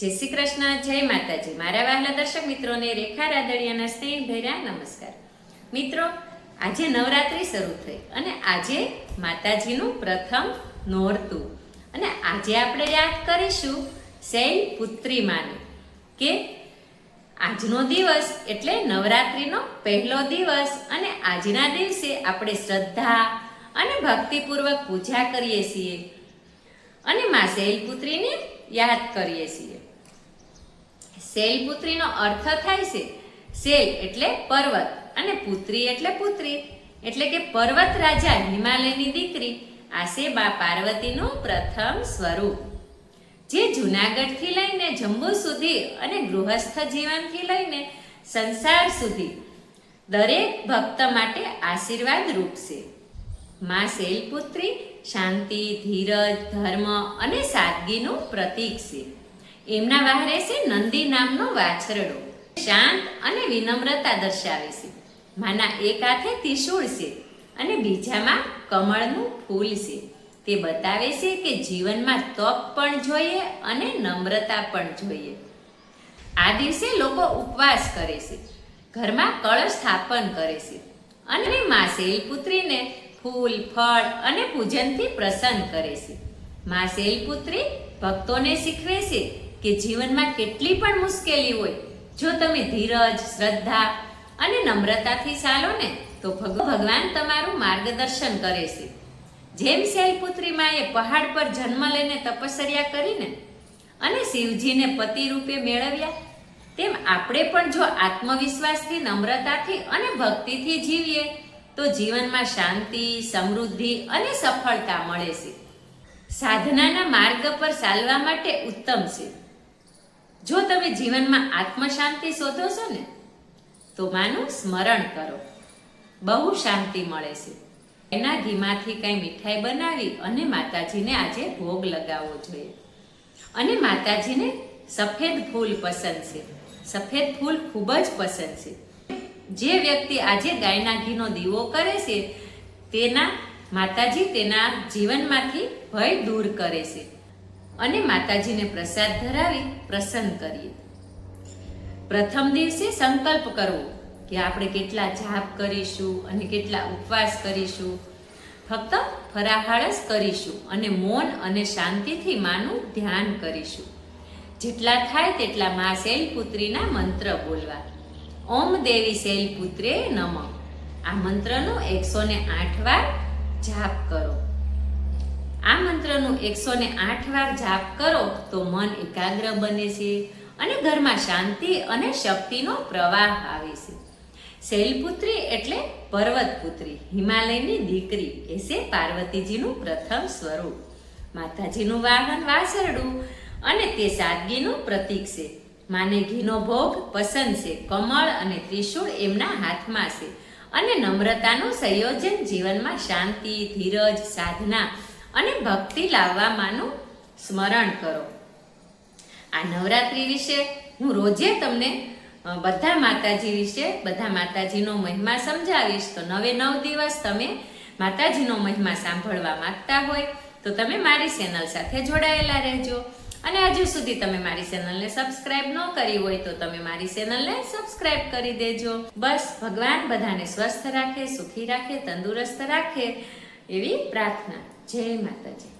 જય શ્રી કૃષ્ણ, જય માતાજી. મારા વહાલા દર્શક મિત્રોને રેખા રાદડિયાના સ્નેહ ભર્યા નમસ્કાર. મિત્રો, આજે નવરાત્રિ શરૂ થઈ અને આજે માતાજીનું પ્રથમ નોરતું. અને આજે આપણે યાદ કરીશું શૈલ પુત્રી માને કે આજનો દિવસ એટલે નવરાત્રિનો પહેલો દિવસ અને આજના દિવસે આપણે શ્રદ્ધા અને ભક્તિપૂર્વક પૂજા કરીએ છીએ. અને માં શૈલપુત્રીને યાદ કરીએ છીએ. શૈલપુત્રીનો અર્થ થાય છે શૈલ એટલે પર્વત અને પુત્રી એટલે પુત્રી. એટલે કે પર્વત રાજા હિમાલયની દીકરી આશે બા પાર્વતીનું પ્રથમ સ્વરૂપ. જે જુનાગઢથી લઈને જંબુ સુધી અને ગૃહસ્થ જીવનથી લઈને સંસાર સુધી દરેક ભક્ત માટે આશીર્વાદ રૂપ છે. માં શૈલપુત્રી, શાંતિ, ધીરજ, ધર્મ અને સાદગીનું પ્રતીક છે. એમના વહારે છે નંદી નામનો વાછરડો. શાંત અને વિનમ્રતા દર્શાવે છે. માના એક હાથે ત્રિશુળ છે અને બીજામાં કમળનું ફૂલ છે. તે બતાવે છે કે જીવનમાં તપ પણ જોઈએ અને નમ્રતા પણ જોઈએ. આ દિવસે લોકો ઉપવાસ કરે છે. ઘરમાં કળશ સ્થાપન કરે છે. અને મા શૈલપુત્રીને ફૂલ, ફળ અને પૂજનથી પ્રસન્ન કરે છે. મા શૈલપુત્રી ભક્તોને શીખવે છે કે જીવનમાં કેટલી પણ મુશ્કેલી હોય, જો તમે ધીરજ, શ્રદ્ધા અને નમ્રતાથી ચાલો ને, તો ભગવાન તમારું માર્ગદર્શન કરે છે. જેમ શૈલપુત્રી માએ પહાડ પર જન્મ લઈને તપસ્યા કરીને અને શિવજીને પતિ રૂપે મેળવ્યા, તેમ આપણે પણ જો આત્મવિશ્વાસથી, નમ્રતાથી અને ભક્તિથી જીવીએ તો જીવનમાં શાંતિ, સમૃદ્ધિ અને સફળતા મળે છે. સાધનાના માર્ગ પર ચાલવા માટે ઉત્તમ છે. જો તમે જીવનમાં આત્મશાંતિ શોધો છો ને, તો માનું સ્મરણ કરો. બહુ શાંતિ મળે છે. એના ઘીમાંથી કંઈ મીઠાઈ બનાવી અને માતાજીને આજે ભોગ લગાવવો જોઈએ. અને માતાજીને સફેદ ફૂલ પસંદ છે. સફેદ ફૂલ ખૂબ જ પસંદ છે. જે વ્યક્તિ આજે ગાયના ઘીનો દીવો કરે છે, તેના માતાજી તેના જીવનમાંથી ભય દૂર કરે છે. અને માતાજીને પ્રસાદ ધરાવી પ્રસન્ન કરીએ. પ્રથમ દિવસે સંકલ્પ કરવો કે આપણે કેટલા જાપ કરીશું અને કેટલા ઉપવાસ કરીશું. ફક્ત ફરાહાળ જ કરીશું અને મૌન અને શાંતિથી માનું ધ્યાન કરીશું. જેટલા થાય તેટલા મા શૈલપુત્રીના મંત્ર બોલવા. ઓમ દેવી શૈલપુત્રે નમ. આ મંત્રનો એકસો ને આઠ વાર જાપ કરો. આ મંત્રનું એકસો ને આઠ વાર જાપ કરો તો મન એકાગ્ર બને છે અને ઘરમાં શાંતિ અને શક્તિનો પ્રવાહ આવે છે. શૈલપુત્રી એટલે પર્વતપુત્રી હિમાલયની દીકરી, એ છે પાર્વતીજીનું પ્રથમ સ્વરૂપ. માતાજીનું વાહન વાસરડું અને તે સાદગીનું પ્રતીક છે. માને ઘીનો ભોગ, પસંદ છે. કમળ અને ત્રિશૂળ એમના હાથમાં છે. અને નમ્રતાનું સંયોજન જીવનમાં શાંતિ, ધીરજ, સાધના અને ભક્તિ લાવવામાંનું સ્મરણ કરો. આ નવરાત્રિ વિશે હું રોજે તમને બધા માતાજી વિશે, બધા માતાજીનો મહિમા સમજાવીશ. તો નવે નવ દિવસ તમે માતાજીનો મહિમા સાંભળવા માંગતા હોય, તો તમે મારી ચેનલ સાથે જોડાયેલા રહેજો. અને હજુ સુધી તમે મારી ચેનલને સબસ્ક્રાઇબ ન કરી હોય તો તમે મારી ચેનલને સબસ્ક્રાઇબ કરી દેજો. બસ, ભગવાન બધાને સ્વસ્થ રાખે, સુખી રાખે, તંદુરસ્ત રાખે એવી પ્રાર્થના. જય માતાજી.